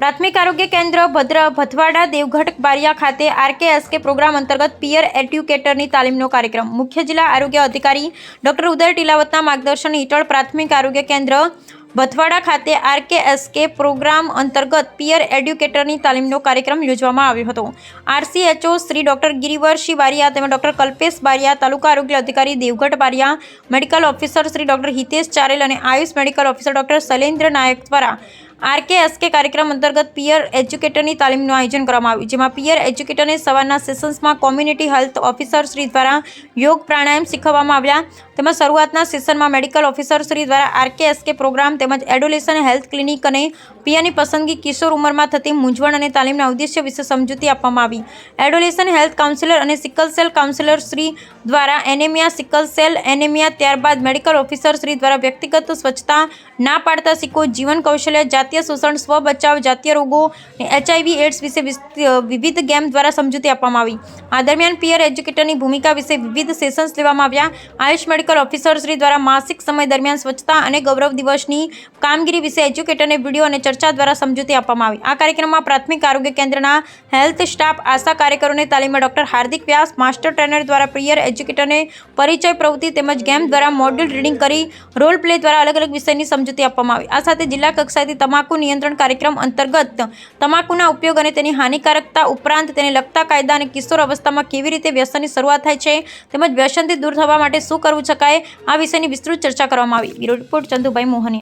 પ્રાથમિક આરોગ્ય કેન્દ્ર ભદ્ર ભથવાડા દેવઘટ બારિયા ખાતે આરકેએસકે પ્રોગ્રામ અંતર્ગત પિયર એડ્યુકેટરની તાલીમનો કાર્યક્રમ. મુખ્ય જિલ્લા આરોગ્ય અધિકારી ડોક્ટર ઉદય ટીલાવતના માર્ગદર્શન હેઠળ પ્રાથમિક આરોગ્ય કેન્દ્ર ભથવાડા ખાતે આરકેએસકે પ્રોગ્રામ અંતર્ગત પિયર એડ્યુકેટરની તાલીમનો કાર્યક્રમ યોજવામાં આવ્યો હતો. આરસીએચઓ શ્રી ડોક્ટર ગિરિવરસિંહ બારિયા તેમજ ડોક્ટર કલ્પેશ બારિયા, તાલુકા આરોગ્ય અધિકારી Devgadh Bariya, medical officer Shri doctor Hitesh Charel અને Ayush medical officer doctor Shailendra Nayak દ્વારા આરકેએસકે કાર્યક્રમ અંતર્ગત પિયર એજ્યુકેટરની તાલીમનું આયોજન કરવામાં આવ્યું, જેમાં પિયર એજ્યુકેટરને સવારના સેશન્સમાં કોમ્યુનિટી હેલ્થ ઓફિસર શ્રી દ્વારા યોગ પ્રાણાયામ શીખવવામાં આવ્યા, તેમજ શરૂઆતના સેશનમાં મેડિકલ ઓફિસર શ્રી દ્વારા આરકેએસકે પ્રોગ્રામ તેમજ એડોલેશન હેલ્થ ક્લિનિક અને પિયરની પસંદગી કિશોર ઉંમરમાં થતી મૂંઝવણ અને તાલીમના ઉદ્દેશ્ય વિશે સમજૂતી આપવામાં આવી. એડોલેશન હેલ્થ કાઉન્સિલર અને સિકલ સેલ કાઉન્સિલર શ્રી દ્વારા એનેમિયા સિકલ સેલ એનેમિયા ત્યારબાદ મેડિકલ ઓફિસર શ્રી દ્વારા વ્યક્તિગત સ્વચ્છતા ના પાડતા શીખો, જીવન કૌશલ્ય, જાતીય શોષણ, સ્વ બચાવ, જાતીય રોગો એચઆઈવી એડ્સ વિશે વિવિધ ગેમ દ્વારા સમજૂતી આપવામાં આવી. આ દરમિયાન પિયર એજ્યુકેટરની ભૂમિકા વિશે વિવિધ સેશન્સ લેવામાં આવ્યા. આયુષ મેડિકલ ઓફિસર શ્રી દ્વારા માસિક સમય દરમિયાન સ્વચ્છતા અને ગૌરવ દિવસની કામગીરી વિશે એજ્યુકેટરને વીડિયો અને ચર્ચા દ્વારા સમજૂતી આપવામાં આવી. આ કાર્યક્રમમાં પ્રાથમિક આરોગ્ય કેન્દ્રના હેલ્થ સ્ટાફ, આશા કાર્યકરોને તાલીમમાં doctor Hardik Vyas, master trainer દ્વારા પ્રિયર એજ્યુકેટરને પરિચય પ્રવૃત્તિ તેમજ ગેમ દ્વારા મોડ્યુલ રીડિંગ કરી રોલ પ્લે દ્વારા અલગ અલગ વિષયની સમજૂતી આપવામાં આવી. આ સાથે જિલ્લા કક્ષાએથી તમાકુ નિયંત્રણ કાર્યક્રમ અંતર્ગત તમાકુના ઉપયોગ અને તેની હાનિકારકતા ઉપરાંત તેને લગતા કાયદા અને કિશોર અવસ્થામાં કેવી રીતે વ્યસનની શરૂઆત થાય છે તેમજ વ્યસનથી દૂર થવા માટે શું કરવું શકાય આ વિષયની વિસ્તૃત ચર્ચા કરવામાં આવી. Bureau report Chandubhai મોહની